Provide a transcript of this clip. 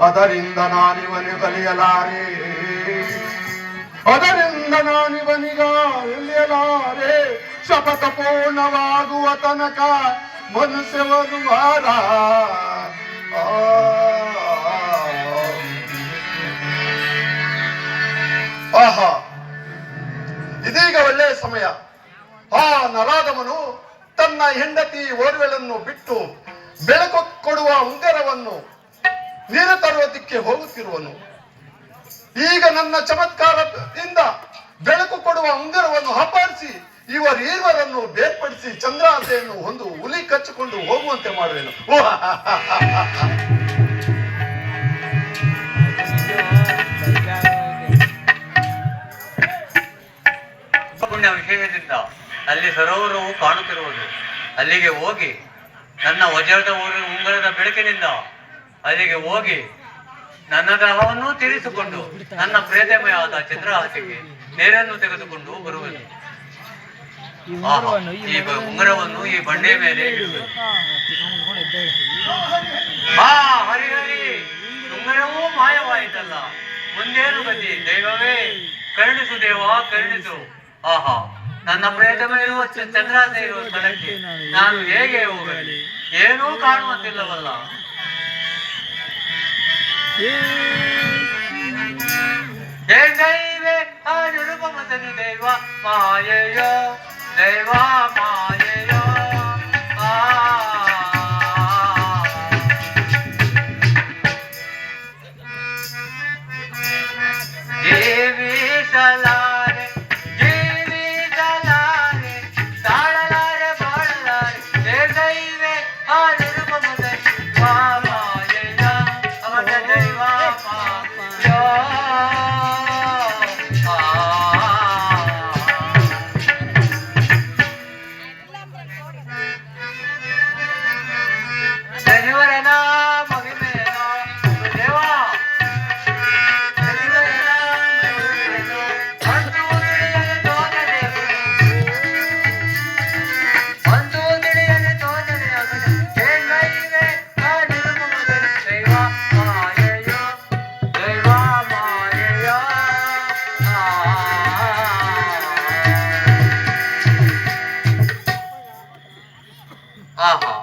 ಅದರಿಂದ ನಾನಿವನು ಕಲಿಯಲಾರೆ. ಅದರಿಂದ ನಾನಿವನಿಗ ಕಲಿಯಲಾರೆ ಶಪಥ ಪೂರ್ಣವಾಗುವ ತನಕ ಮನುಷ್ಯವನು ವಾರ ಆ. ಆಹಾ. ಇದೀಗ ಒಳ್ಳೆಯ ಸಮಯ. ಆ ನರಾದಮನು ತನ್ನ ಹೆಂಡತಿ ಓರ್ವೆಳನ್ನು ಬಿಟ್ಟು ಬೆಳಕು ಕೊಡುವ ಉಂಗರವನ್ನು ನೀರು ತರುವುದಕ್ಕೆ ಹೋಗುತ್ತಿರುವನು. ಈಗ ನನ್ನ ಚಮತ್ಕಾರದಿಂದ ಬೆಳಕು ಕೊಡುವ ಉಂಗರವನ್ನು ಇವರ ಈರ್ವರನ್ನು ಬೇರ್ಪಡಿಸಿ ಚಂದ್ರಾಸೆಯನ್ನು ಒಂದು ಹುಲಿ ಕಚ್ಚಿಕೊಂಡು ಹೋಗುವಂತೆ ಮಾಡುವೆನು. ಅಲ್ಲಿ ಸರೋವರವು ಕಾಣುತ್ತಿರುವುದು. ಅಲ್ಲಿಗೆ ಹೋಗಿ ನನ್ನ ವಜ್ರದ ಉಂಗರದ ಬೆಳಕಿನಿಂದ ಅಲ್ಲಿಗೆ ಹೋಗಿ ನನ್ನ ಗ್ರಹವನ್ನು ತೀರಿಸಿಕೊಂಡು ನನ್ನ ಪ್ರೇತಮಯಾದ ಚಂದ್ರಹಾಸಿಗೆ ನೀರನ್ನು ತೆಗೆದುಕೊಂಡು ಬರುವುದು ಆಹಾ, ಈ ಉಂಗರವನ್ನು ಈ ಬಂಡೆ ಮೇಲೆ ಇಡುವೆನು. ಆ ಹರಿ ಹರಿ ಉಂಗುರವೂ ಮಾಯವಾಯಿತಲ್ಲ. ಮುಂದೇನು ಗತಿ? ದೈವವೇ ಕರುಣಿಸು ದೇವ ಕರುಣಿಸು. ಆಹಾ. ನನ್ನ ಪ್ರೇತಮ ಇರುವ ಚ- ಚಂದ್ರಾಸ ಇರುವ ಸ್ಥಳಕ್ಕೆ ನಾನು ಹೇಗೆ ಹೋಗಲಿ ಏನೂ ಕಾಣುವಂತಿಲ್ಲವಲ್ಲ ಜಯ ದೈವೇ ಆ ನಿರುಪಮತನು ದೈವ ಮಾಯೆಯೋ ದೈವ ಮಾಯೆಯೋ Oh, All right. 啊好。